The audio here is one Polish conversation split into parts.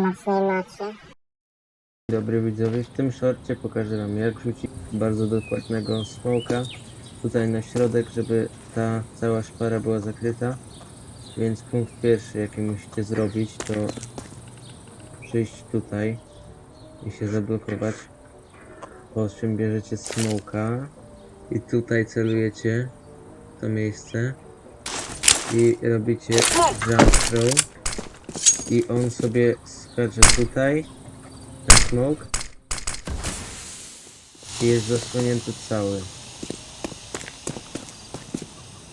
macie. Dobry widzowie, w tym shorcie pokażę wam jak rzucić bardzo dokładnego smoka tutaj na środek, żeby ta cała szpara była zakryta. Więc punkt pierwszy jaki musicie zrobić to przyjść tutaj i się zablokować. Po czym bierzecie smoka i tutaj celujecie to miejsce i robicie jump throw i on sobie skacze tutaj ten smok i jest zasłonięty cały.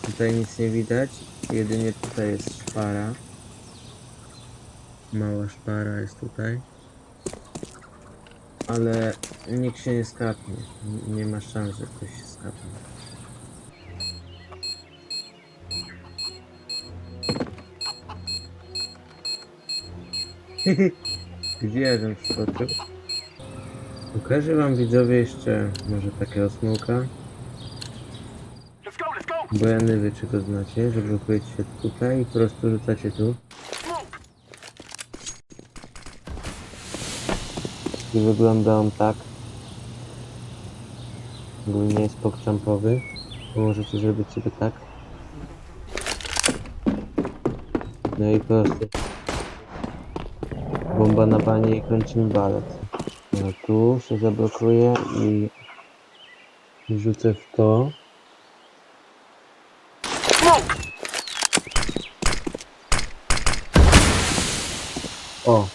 Tutaj nic nie widać, jedynie tutaj jest szpara. Mała szpara jest tutaj. Ale nikt się nie skapnie. Nie ma szans, że ktoś się skapnie. Gdzie żem wskoczył? Pokażę wam widzowie jeszcze może takiego smoka. Bo ja nie wiem czy go znacie, że blokujecie się tutaj i po prostu rzucacie tu. I wygląda on tak. Ogólnie jest pokczampowy. To możecie zrobić sobie tak. No i po prostu bomba na banie i kończymy balet. No tu się zablokuję i rzucę w to. O!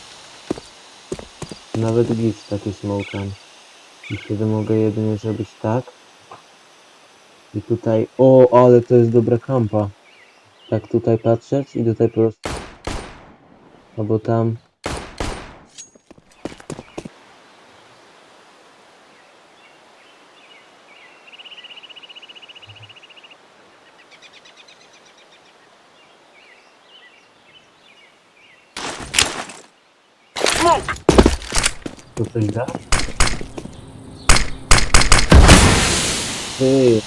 Nawet git taki smoke'em. I wtedy mogę jedynie zrobić tak. I tutaj... O, ale to jest dobra kampa. Tak tutaj patrzeć i tutaj po prostu... Albo tam... coś da? Ty.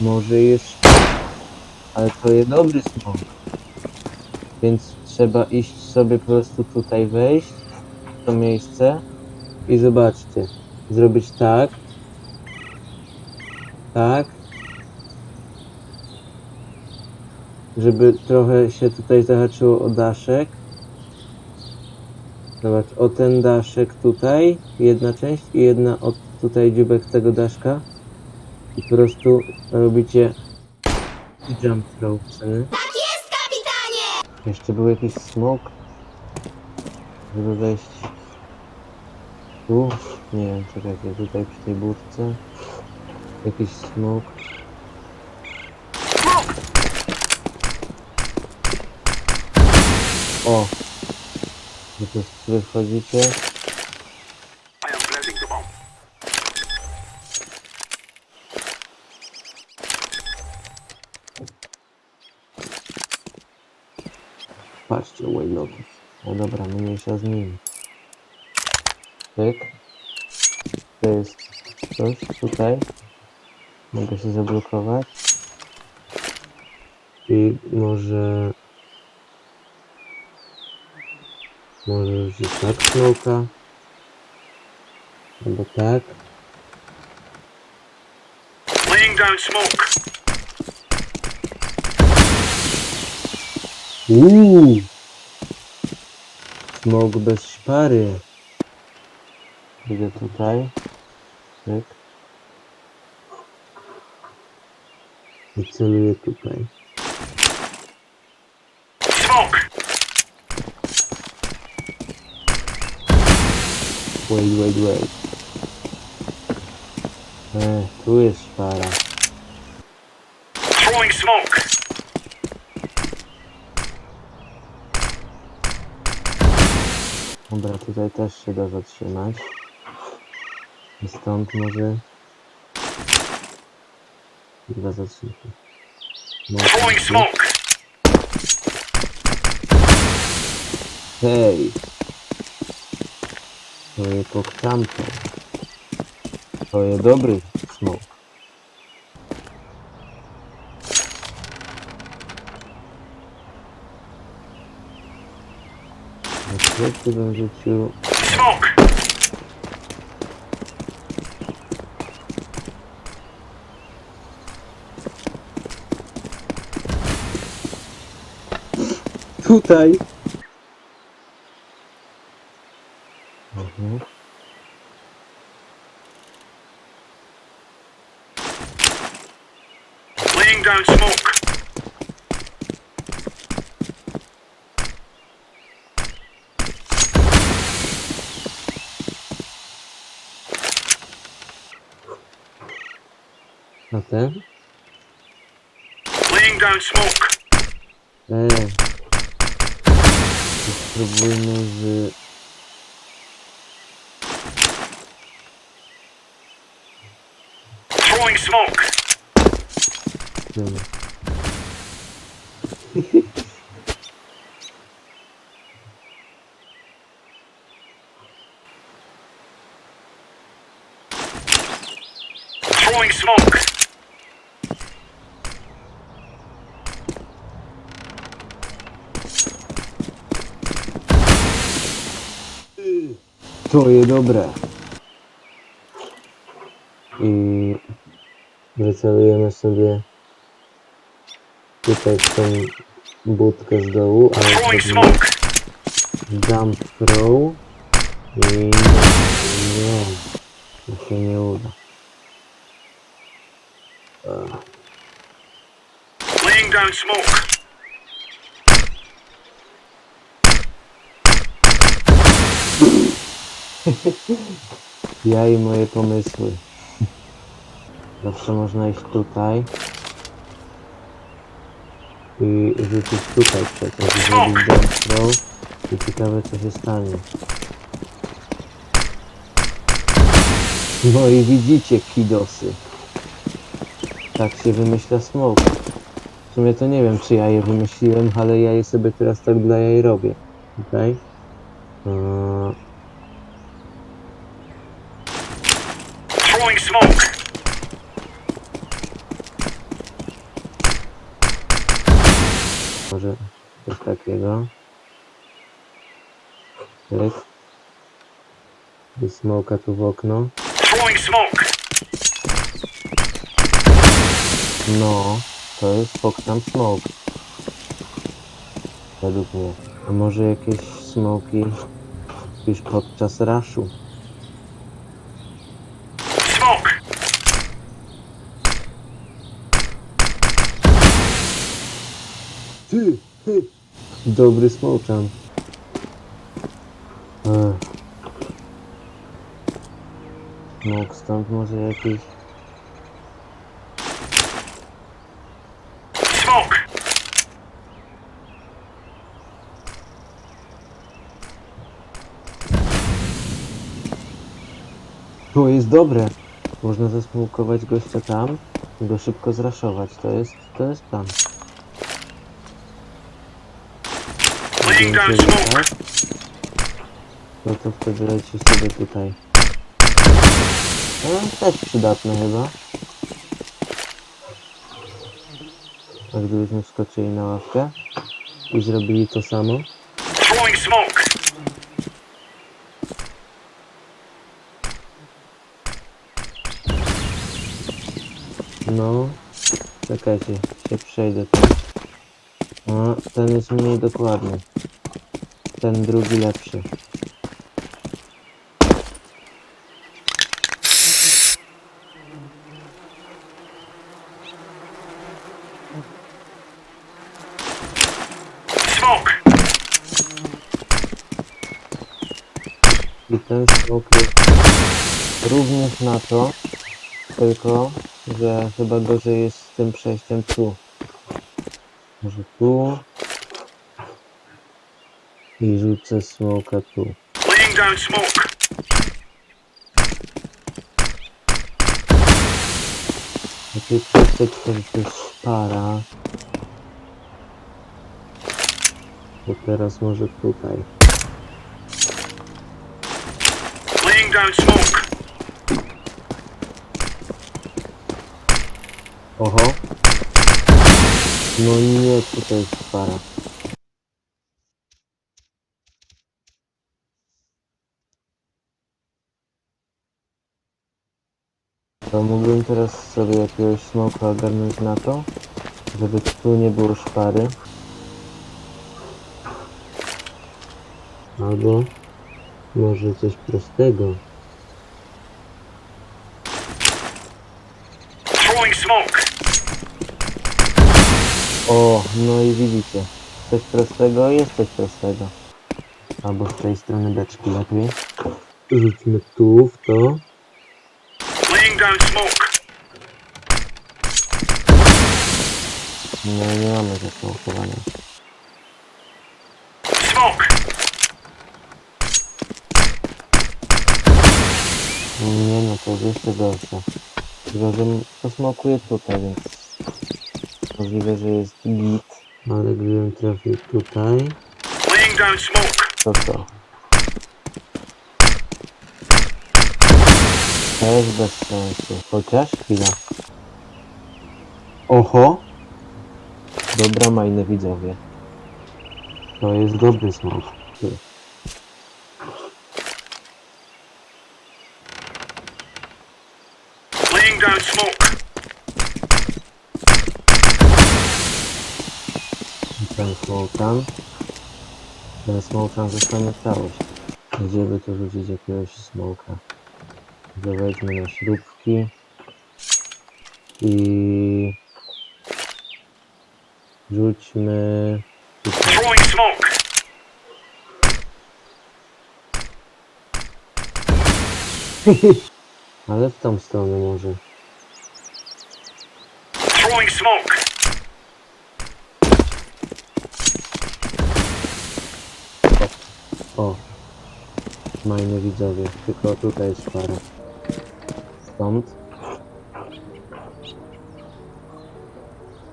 Może jest... Ale to jest dobry smok. Więc trzeba iść sobie po prostu tutaj wejść w to miejsce i zobaczcie. Zrobić tak. Tak. Żeby trochę się tutaj zahaczyło o daszek. Zobacz, o ten daszek tutaj, jedna część i jedna od tutaj dziubek tego daszka. I po prostu robicie jump throw, co nie? Tak jest, kapitanie! Jeszcze był jakiś smoke, żeby wejść tu. Nie wiem, czekajcie, tutaj przy tej budce. Jakiś smoke. O! Wy tu wy wchodzicie. Patrzcie, waylogi. No dobra, mniejsza z nim. Tyk. To jest coś tutaj. Mogę się zablokować. I może... Może rzucić tak smoka. Albo tak. Laying down smoke. Uuu! Smok bez szpary. Idę tutaj. Tak. I celuję tutaj. Smoke. Wait, wait, wait. E, tu jest szpara. Throwing smoke. Dobra, tutaj też się da zatrzymać. I stąd może... Chyba zatrzymać. Throwing smoke. Hej! To jest pokczamka. To jest dobry smok. Plecy bym rzucił... Smoke! Tutaj! Mhm. Laying down smoke. A ten? Laying down smoke. Eee. Spróbujmy z... smoke. Throwing smoke. To je dobre. I wycelujemy sobie tutaj tą budkę z dołu, ale jump throw i nie, to się nie uda. Laying down smoke. Ja i moje pomysły. Zawsze można iść tutaj i rzucić tutaj przecież, zrobić throw i ciekawe co się stanie. No i widzicie kidosy. Tak się wymyśla smoke. W sumie to nie wiem czy ja je wymyśliłem, ale ja je sobie teraz tak dla jaj robię. Okej? Eee, Throwing smoke. Może coś takiego. Tyk. I smoka tu w okno. No, to jest Foxam Smoke. Według mnie. A może jakieś smoki już podczas raszu? Smoke. Ty, ty. Dobry smoczan. Smok stąd może jakiś... To jest dobre. Można zasmukować gościa tam i go szybko zraszować. To jest, to jest plan. Laying down smoke. tak, No to wtedy leci sobie tutaj. No, też przydatne chyba. A gdybyśmy wskoczyli na ławkę i zrobili to samo. Throwing smoke. No, czekajcie, się przejdę tam. Ten jest mniej dokładny. Ten drugi lepszy. Smoke. I ten smok jest również na to, tylko że chyba gorzej jest z tym przejściem tu. Może tu. I rzucę smoka tu. Laying down smoke. Przestać to, jest szpara. To teraz może tutaj. Laying down smoke. Oho. No nie, tutaj jest szpara. To mógłbym teraz sobie jakiegoś smoka ogarnąć na to, żeby tu nie było szpary. Albo może coś prostego. Throwing smoke. O, no i widzicie. Coś prostego jest coś prostego. Albo z tej strony beczki lepiej. Rzućmy tu w to. Laying down smoke. No nie mamy zasmokowania. Smoke. Nie no, to jest jeszcze gorsze. Tylko, że to smokuje tutaj, więc możliwe, że jest git. Ale gdybym trafił tutaj, Laying down smoke. to co? Też bez sensu. Chociaż chwila. Oho! Dobra majne widzowie. To jest dobry smok. Laying down smoke. Ten smokan. Ten smokan zostanie całość. Gdzie by tu rzucić jakiegoś smoka? To weźmy na śrubki. I... Rzućmy... tutaj. Throwing smoke. Ale w tą stronę może. Throwing smoke. O! Majny widzowie, tylko tutaj jest para. Stąd.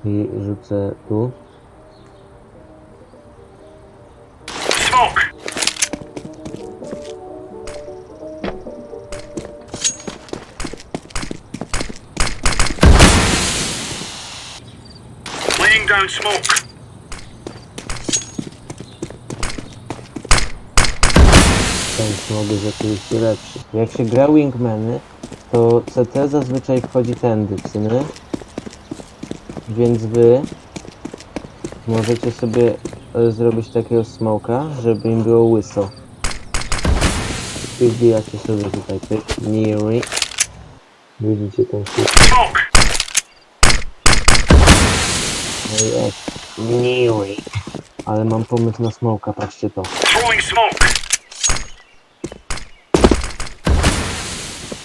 I rzucę tu. Down smoke. Ten smog jest oczywiście lepszy. Jak się gra wingmany, to CT zazwyczaj wchodzi tędy, w sumie. Więc wy możecie sobie e, zrobić takiego smoka, żeby im było łyso. I wbijacie sobie tutaj pyk, Niri. Widzicie ten? Smoke. No jest. Niri. Ale mam pomysł na smoka, patrzcie to. Throwing smoke.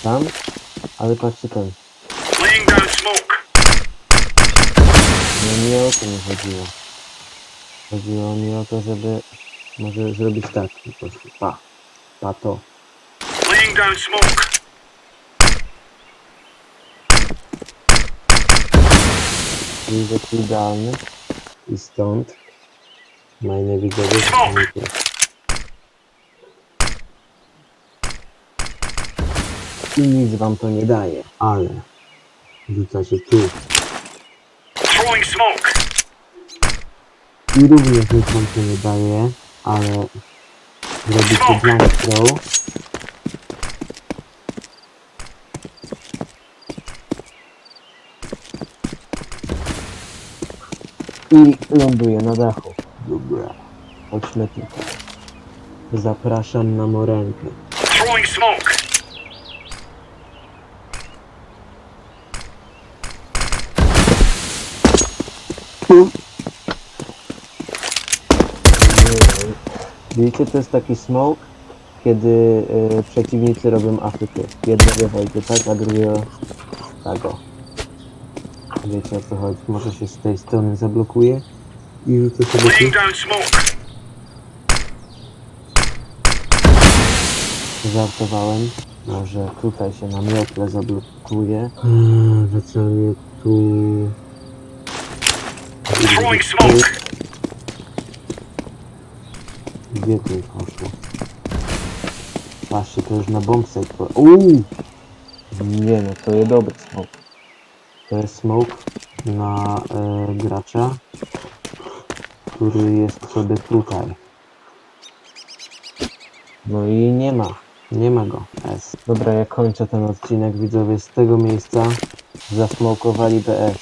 Tam, ale patrzcie ten. Laying down smoke. No nie o to mi chodziło. Chodziło mi o to, żeby może zrobić tak po prostu. Pa. Pa to. Laying down smoke. Idealny. I stąd. Majne widzowie. Smok! I nic wam to nie daje. Ale. Rzucacie tu. Throwing smoke. I również nic wam to nie daje. Ale. Robicie Smok! jump throw. I ląduje na dachu. Dobra. Chodźmy tutaj. Zapraszam na morenkę. Throwing smoke. Widzicie, to jest taki smoke, kiedy e, przeciwnicy robią afrykę. Jednego wejdzie tak, a drugiego tak o. Wiecie o co chodzi. Może się z tej strony zablokuje i rzucę sobie tu. Laying down smoke. Żartowałem. Może tutaj się na miotle zablokuje. Hmm, Wyceluję tu. Throwing smoke. Gdzie tu poszło? Patrzcie, to już na bombsite po... Uuu! Nie no, to jest dobry smoke. To jest smoke na e, gracza, który jest sobie tutaj. No i nie ma. Nie ma go. S. Dobra, ja kończę ten odcinek, widzowie, z tego miejsca zasmokowali BS.